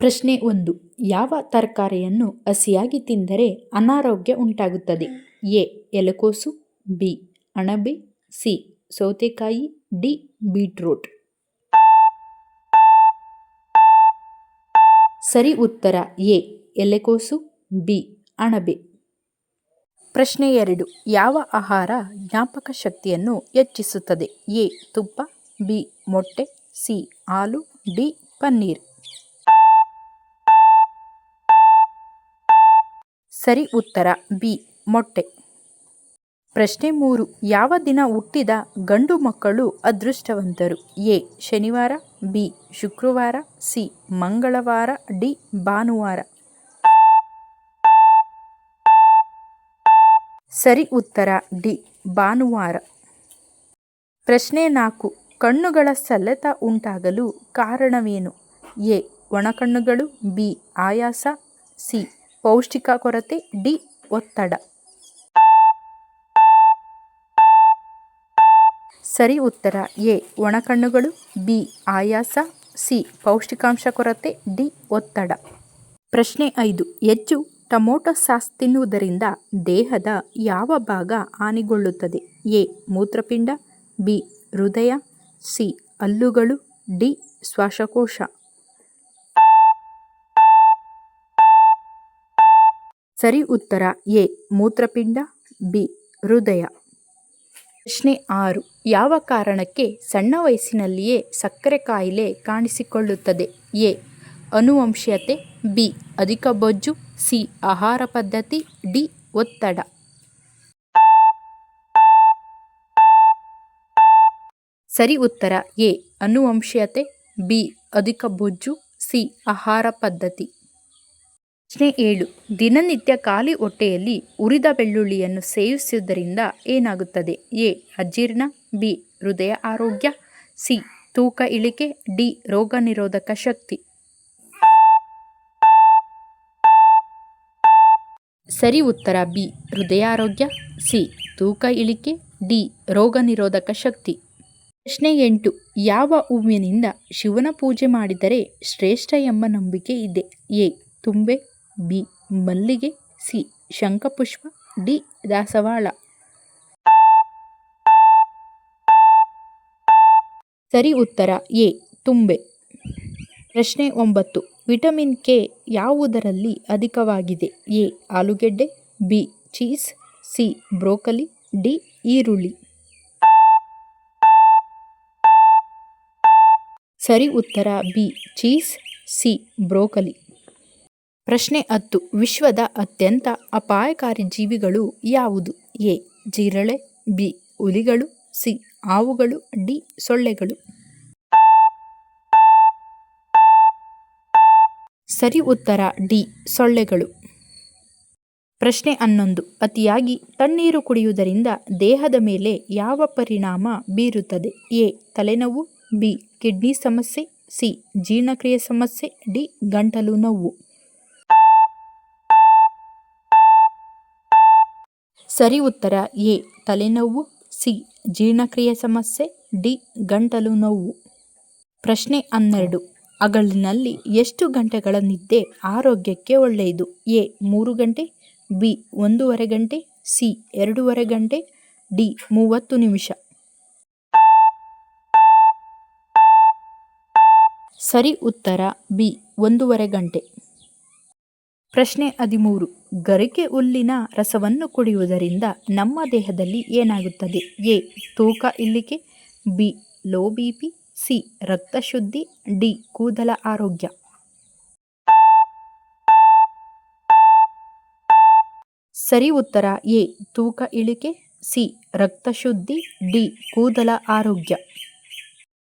ಪ್ರಶ್ನೆ ಒಂದು. ಯಾವ ತರಕಾರಿಯನ್ನು ಹಸಿಯಾಗಿ ತಿಂದರೆ ಅನಾರೋಗ್ಯ ಉಂಟಾಗುತ್ತದೆ? ಎ. ಎಲೆಕೋಸು, ಬಿ. ಅಣಬೆ, ಸಿ. ಸೌತೆಕಾಯಿ, ಡಿ. ಬೀಟ್ರೂಟ್. ಸರಿ ಉತ್ತರ. ಎ. ಎಲೆಕೋಸು, ಬಿ. ಅಣಬೆ. ಪ್ರಶ್ನೆ ಎರಡು. ಯಾವ ಆಹಾರ ಜ್ಞಾಪಕ ಶಕ್ತಿಯನ್ನು ಹೆಚ್ಚಿಸುತ್ತದೆ? ಎ. ತುಪ್ಪ, ಬಿ. ಮೊಟ್ಟೆ, ಸಿ. ಹಾಲು, ಡಿ. ಪನ್ನೀರ್. ಸರಿ ಉತ್ತರ ಬಿ, ಮೊಟ್ಟೆ. ಪ್ರಶ್ನೆ ಮೂರು, ಯಾವ ದಿನ ಹುಟ್ಟಿದ ಗಂಡು ಮಕ್ಕಳು ಅದೃಷ್ಟವಂತರು? ಎ, ಶನಿವಾರ, ಬಿ, ಶುಕ್ರವಾರ, ಸಿ, ಮಂಗಳವಾರ, ಡಿ, ಭಾನುವಾರ. ಸರಿ ಉತ್ತರ ಡಿ, ಭಾನುವಾರ. ಪ್ರಶ್ನೆ ನಾಲ್ಕು, ಕಣ್ಣುಗಳ ಸೆಳೆತ ಉಂಟಾಗಲು ಕಾರಣವೇನು? ಎ ಒಣಕಣ್ಣುಗಳು ಬಿ, ಆಯಾಸ, ಸಿ ಪೌಷ್ಟಿಕ ಕೊರತೆ, ಡಿ ಒತ್ತಡ. ಸರಿ ಉತ್ತರ, ಎ. ಒಣಕಣ್ಣುಗಳು ಬಿ. ಆಯಾಸ, ಸಿ. ಪೌಷ್ಟಿಕಾಂಶ ಕೊರತೆ, ಡಿ. ಒತ್ತಡ. ಪ್ರಶ್ನೆ ಐದು. ಹೆಚ್ಚು ಟೊಮೊಟೊ ಸಾಸ್ ತಿನ್ನುವುದರಿಂದ ದೇಹದ ಯಾವ ಭಾಗ ಹಾನಿಗೊಳ್ಳುತ್ತದೆ? ಎ. ಮೂತ್ರಪಿಂಡ, ಬಿ. ಹೃದಯ, ಸಿ. ಹಲ್ಲುಗಳು, ಡಿ. ಶ್ವಾಸಕೋಶ. ಸರಿ ಉತ್ತರ ಎ. ಮೂತ್ರಪಿಂಡ, ಬಿ. ಹೃದಯ. ಪ್ರಶ್ನೆ ಆರು. ಯಾವ ಕಾರಣಕ್ಕೆ ಸಣ್ಣ ವಯಸ್ಸಿನಲ್ಲಿಯೇ ಸಕ್ಕರೆ ಕಾಯಿಲೆ ಕಾಣಿಸಿಕೊಳ್ಳುತ್ತದೆ? ಎ. ಅನುವಂಶೀಯತೆ, ಬಿ. ಅಧಿಕ ಬೊಜ್ಜು, ಸಿ. ಆಹಾರ ಪದ್ಧತಿ, ಡಿ. ಒತ್ತಡ. ಸರಿ ಉತ್ತರ ಎ. ಅನುವಂಶೀಯತೆ, ಬಿ. ಅಧಿಕ ಬೊಜ್ಜು, ಸಿ. ಆಹಾರ ಪದ್ಧತಿ. ಪ್ರಶ್ನೆ ಏಳು. ದಿನನಿತ್ಯ ಖಾಲಿ ಹೊಟ್ಟೆಯಲ್ಲಿ ಉರಿದ ಬೆಳ್ಳುಳ್ಳಿಯನ್ನು ಸೇವಿಸುವುದರಿಂದ ಏನಾಗುತ್ತದೆ? ಎ. ಅಜೀರ್ಣ, ಬಿ. ಹೃದಯ ಆರೋಗ್ಯ, ಸಿ. ತೂಕ ಇಳಿಕೆ, ಡಿ. ರೋಗ ನಿರೋಧಕ ಶಕ್ತಿ. ಸರಿ, ಉತ್ತರ. ಬಿ. ಹೃದಯ ಆರೋಗ್ಯ, ಸಿ. ತೂಕ ಇಳಿಕೆ, ಡಿ. ರೋಗ ನಿರೋಧಕ ಶಕ್ತಿ. ಪ್ರಶ್ನೆ ಎಂಟು. ಯಾವ ಹೂವಿನಿಂದ ಶಿವನ ಪೂಜೆ ಮಾಡಿದರೆ ಶ್ರೇಷ್ಠ ಎಂಬ ನಂಬಿಕೆ ಇದೆ? ಎ. ತುಂಬೆ ಬಿ, ಮಲ್ಲಿಗೆ, ಸಿ, ಶಂಖಪುಷ್ಪ, ಡಿ, ದಾಸವಾಳ. ಸರಿ ಉತ್ತರ, ಎ, ತುಂಬೆ. ಪ್ರಶ್ನೆ ಒಂಬತ್ತು, ವಿಟಮಿನ್ ಕೆ ಯಾವುದರಲ್ಲಿ ಅಧಿಕವಾಗಿದೆ? ಎ, ಆಲೂಗೆಡ್ಡೆ, B, cheese, C, broccoli, D, ಈರುಳ್ಳಿ. ಸರಿ ಉತ್ತರ, ಬಿ, ಚೀಸ್, ಸಿ, ಬ್ರೋಕಲಿ. ಪ್ರಶ್ನೆ ಹತ್ತು. ವಿಶ್ವದ ಅತ್ಯಂತ ಅಪಾಯಕಾರಿ ಜೀವಿಗಳು ಯಾವುದು? ಎ. ಜಿರಳೆ, ಬಿ. ಹುಲಿಗಳು, ಸಿ. ಹಾವುಗಳು ಡಿ. ಸೊಳ್ಳೆಗಳು. ಸರಿ ಉತ್ತರ, ಡಿ. ಸೊಳ್ಳೆಗಳು. ಪ್ರಶ್ನೆ ಹನ್ನೊಂದು. ಅತಿಯಾಗಿ ತಣ್ಣೀರು ಕುಡಿಯುವುದರಿಂದ ದೇಹದ ಮೇಲೆ ಯಾವ ಪರಿಣಾಮ ಬೀರುತ್ತದೆ? ಎ. ತಲೆನೋವು, ಬಿ. ಕಿಡ್ನಿ ಸಮಸ್ಯೆ, ಸಿ. ಜೀರ್ಣಕ್ರಿಯೆ ಸಮಸ್ಯೆ, ಡಿ. ಗಂಟಲು ನೋವು. ಸರಿ ಉತ್ತರ ಎ. ತಲೆನೋವು. ಸಿ. ಜೀರ್ಣಕ್ರಿಯೆ ಸಮಸ್ಯೆ. ಡಿ. ಗಂಟಲು ನೋವು. ಪ್ರಶ್ನೆ ಹನ್ನೆರಡು. ಅಗಳಿನಲ್ಲಿ ಎಷ್ಟು ಗಂಟೆಗಳ ನಿದ್ದೆ ಆರೋಗ್ಯಕ್ಕೆ ಒಳ್ಳೆಯದು? ಎ. ಮೂರು ಗಂಟೆ. ಬಿ. ಒಂದೂವರೆ ಗಂಟೆ. ಸಿ. ಎರಡೂವರೆ ಗಂಟೆ. ಡಿ. ಮೂವತ್ತು ನಿಮಿಷ. ಸರಿ ಉತ್ತರ ಬಿ. ಒಂದೂವರೆ ಗಂಟೆ. ಪ್ರಶ್ನೆ ಹದಿಮೂರು. ಗರಿಕೆ ಹುಲ್ಲಿನ ರಸವನ್ನು ಕುಡಿಯುವುದರಿಂದ ನಮ್ಮ ದೇಹದಲ್ಲಿ ಏನಾಗುತ್ತದೆ? ಎ. ತೂಕ ಇಳಿಕೆ B. Low B P, C. ರಕ್ತ ಶುದ್ಧಿ, ಡಿ. ಕೂದಲ ಆರೋಗ್ಯ. ಸರಿ ಉತ್ತರ, ಎ. ತೂಕ ಇಳಿಕೆ, ಸಿ. ರಕ್ತ ಶುದ್ಧಿ, ಡಿ. ಕೂದಲ ಆರೋಗ್ಯ.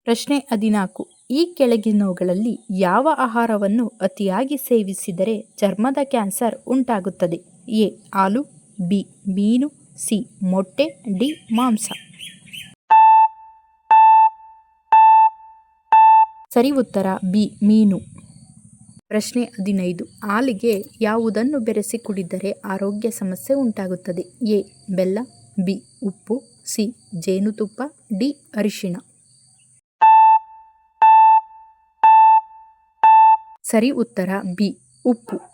ಪ್ರಶ್ನೆ ಹದಿನಾಲ್ಕು. ಈ ಕೆಳಗಿನವುಗಳಲ್ಲಿ ಯಾವ ಆಹಾರವನ್ನು ಅತಿಯಾಗಿ ಸೇವಿಸಿದರೆ ಚರ್ಮದ ಕ್ಯಾನ್ಸರ್ ಉಂಟಾಗುತ್ತದೆ? ಎ, ಹಾಲು, ಬಿ, ಮೀನು, ಸಿ, ಮೊಟ್ಟೆ, ಡಿ, ಮಾಂಸ. ಸರಿ ಉತ್ತರ, ಬಿ, ಮೀನು. ಪ್ರಶ್ನೆ ಹದಿನೈದು. ಹಾಲಿಗೆ ಯಾವುದನ್ನು ಬೆರೆಸಿ ಕುಡಿದರೆ ಆರೋಗ್ಯ ಸಮಸ್ಯೆ ಉಂಟಾಗುತ್ತದೆ? ಎ, ಬೆಲ್ಲ, ಬಿ, ಉಪ್ಪು, ಸಿ, ಜೇನುತುಪ್ಪ, ಡಿ, ಅರಿಶಿಣ. ಸರಿ ಉತ್ತರ ಬಿ ಉಪ್ಪು.